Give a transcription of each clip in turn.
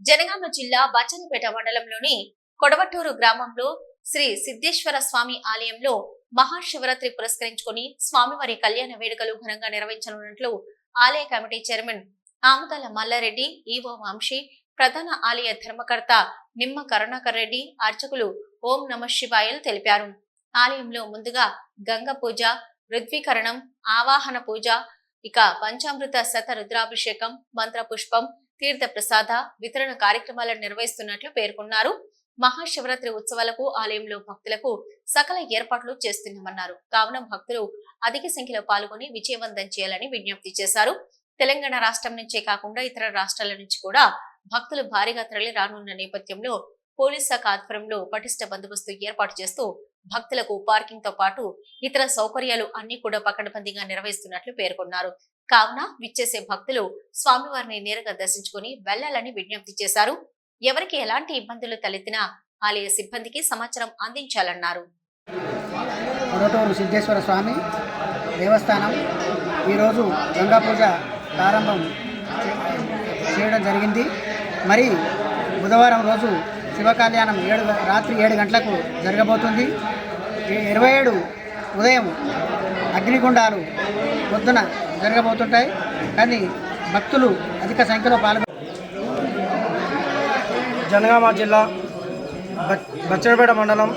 జనగామ జిల్లా బచ్చన్నపేట మండలంలోని కొడవటూరు గ్రామంలో శ్రీ సిద్ధేశ్వర స్వామి ఆలయంలో మహాశివరాత్రి పురస్కరించుకొని స్వామివారి కళ్యాణ వేడుకలు ఘనంగా నిర్వహించనున్నట్లు ఆలయ committee chairman Amudala Mallareddy EO Vamshi ప్రధాన ఆలయ ధర్మకర్త నిమ్మ కరుణాకర్ రెడ్డి అర్చకులు ఓం నమ శివాయలు తెలిపారు. ఆలయంలో ముందుగా గంగ పూజ రుద్వీకరణం ఆవాహన పూజ ఇక పంచామృత శత రుద్రాభిషేకం మంత్ర పుష్పం తీర్థ ప్రసాద వితరణ కార్యక్రమాలను నిర్వహిస్తున్నట్లు పేర్కొన్నారు. మహాశివరాత్రి ఉత్సవాలకు ఆలయంలో భక్తులకు సకల ఏర్పాట్లు చేస్తున్నామన్నారు. కావున భక్తులు అధిక సంఖ్యలో పాల్గొని విజయవంతం చేయాలని విజ్ఞప్తి చేశారు. తెలంగాణ రాష్ట్రం నుంచే కాకుండా ఇతర రాష్ట్రాల నుంచి కూడా భక్తులు భారీగా తరలి రానున్న నేపథ్యంలో పోలీస్ శాఖ ఆధ్వర్యంలో పటిష్ట బందోబస్తు ఏర్పాటు చేస్తూ భక్తులకు పార్కింగ్తో పాటు ఇతర సౌకర్యాలు అన్ని కూడా పకడ్బందీగా నిర్వహిస్తున్నట్లు పేర్కొన్నారు. కావున విచ్చేసే భక్తులు స్వామివారిని నేరుగా దర్శించుకుని వెళ్ళాలని విజ్ఞప్తి చేశారు. ఎవరికి ఎలాంటి ఇబ్బందులు తలెత్తినా ఆలయ సిబ్బందికి సమాచారం అందించాలన్నారు. సిద్ధేశ్వర స్వామి దేవస్థానం. ఈరోజు గంగా పూజ ప్రారంభం చేయడం జరిగింది. మరి బుధవారం రోజు శివ కళ్యాణం ఏడు రాత్రి ఏడు గంటలకు జరగబోతుంది. ఇరవై ఏడు ఉదయం అగ్నిగుండాలు పొద్దున జరగబోతుంటాయి. కానీ భక్తులు అధిక సంఖ్యలో పాల్గొ జనగామ జిల్లా బచ్చనపేట మండలం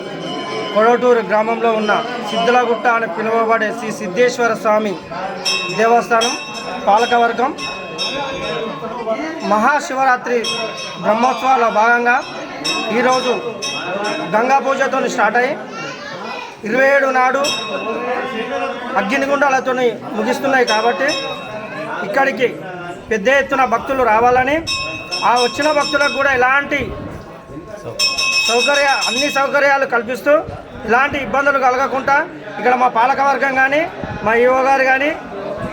కొడవటూరు గ్రామంలో ఉన్న సిద్ధలగుట్ట అని పిలువబడే శ్రీ సిద్ధేశ్వర స్వామి దేవస్థానం పాలకవర్గం మహాశివరాత్రి బ్రహ్మోత్సవాల భాగంగా ఈరోజు గంగా పూజతో స్టార్ట్ అయ్యి ఇరవై ఏడు నాడు అగ్నిగుండాలతో ముగిస్తున్నాయి కాబట్టి ఇక్కడికి పెద్ద ఎత్తున భక్తులు రావాలని ఆ వచ్చిన భక్తులకు కూడా ఎలాంటి సౌకర్య అన్ని సౌకర్యాలు కల్పిస్తూ ఇలాంటి ఇబ్బందులు కలగకుండా ఇక్కడ మా పాలకవర్గం కానీ మా ఈవో గారు కానీ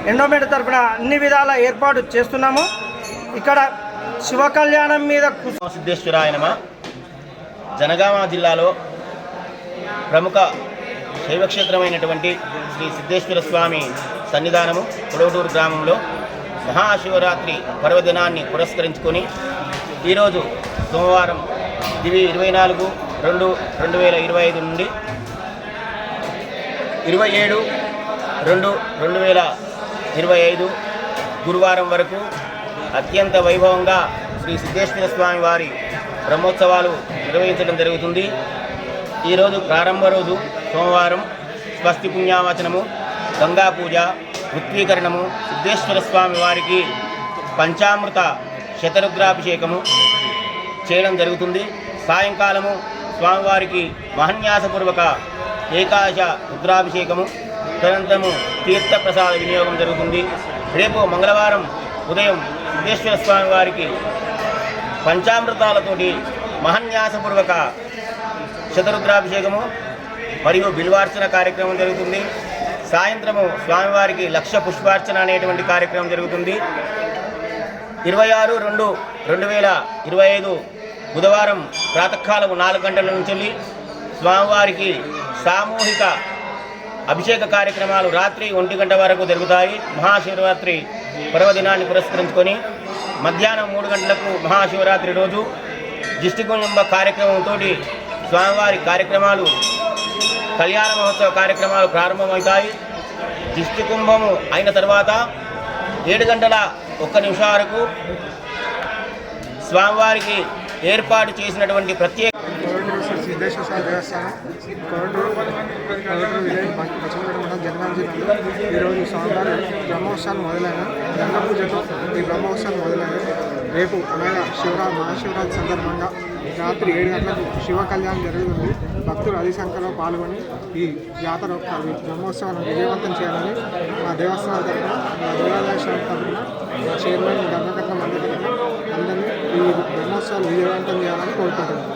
ఎండోమెంట్ తరపున అన్ని విధాల ఏర్పాటు చేస్తున్నాము. ఇక్కడ శివ కళ్యాణం మీద కు- జనగామ జిల్లాలో ప్రముఖ శైవక్షేత్రమైనటువంటి శ్రీ సిద్ధేశ్వర స్వామి సన్నిధానము కొడవటూరు గ్రామంలో మహాశివరాత్రి పర్వదినాన్ని పురస్కరించుకొని ఈరోజు సోమవారం ఇది ఇరవై నాలుగు రెండు రెండు వేల ఇరవై ఐదు నుండి ఇరవై ఏడు రెండు రెండు వేల ఇరవై ఐదు గురువారం వరకు అత్యంత వైభవంగా శ్రీ సిద్ధేశ్వర స్వామి వారి బ్రహ్మోత్సవాలు నిర్వహించడం జరుగుతుంది. ఈరోజు ప్రారంభ రోజు సోమవారం స్వస్తి పుణ్యావచనము గంగా పూజ వృత్తీకరణము సిద్ధేశ్వర స్వామి వారికి పంచామృత శతరుద్రాభిషేకము చేయడం జరుగుతుంది. సాయంకాలము స్వామివారికి మహన్యాసపూర్వక ఏకాశ రుద్రాభిషేకము తదనంతరము తీర్థప్రసాద వినియోగం జరుగుతుంది. రేపు మంగళవారం ఉదయం సిద్ధేశ్వర స్వామి వారికి పంచామృతాలతోటి మహన్యాసపూర్వక శతరుద్రాభిషేకము మరియు బిల్వార్చన కార్యక్రమం జరుగుతుంది. సాయంత్రము స్వామివారికి లక్ష పుష్పార్చన అనేటువంటి కార్యక్రమం జరుగుతుంది. ఇరవై ఆరు రెండు రెండు వేల ఇరవై ఐదు బుధవారం ప్రాతకాలం నాలుగు గంటల నుంచి స్వామివారికి సామూహిక అభిషేక కార్యక్రమాలు రాత్రి ఒంటి గంట వరకు జరుగుతాయి. మహాశివరాత్రి పర్వదినాన్ని పురస్కరించుకొని మధ్యాహ్నం మూడు గంటలకు మహాశివరాత్రి రోజు దిష్టికుంభ కార్యక్రమంతో స్వామివారి కార్యక్రమాలు కళ్యాణ మహోత్సవ కార్యక్రమాలు ప్రారంభమవుతాయి. దిష్టి కుంభము అయిన తర్వాత ఏడు గంటల ఒక్క నిమిషం వరకు స్వామివారికి ఏర్పాటు చేసినటువంటి ప్రత్యేక కొరటూరు స్వామి జనగాం జిల్లాలో ఈరోజు సోమవారం బ్రహ్మోత్సవాలు మొదలైన గంగా పూజతో ఈ బ్రహ్మోత్సవాలు మొదలైన రేపు అనగా శివరా మహాశివరాత్రి సందర్భంగా రాత్రి ఏడు గంటలకు శివ కళ్యాణం జరుగుతుంది. భక్తులు అధిక సంఖ్యలో పాల్గొని ఈ జాతర బ్రహ్మోత్సవాలను విజయవంతం చేయాలని మా దేవస్థానం తరఫున మా దేవాలయ శాఖ తరఫున చైర్మన్ ధర్మకర్త మండలి తరఫున అందరినీ ఈ బ్రహ్మోత్సవాలు విజయవంతం చేయాలని కోరుకుంటున్నాను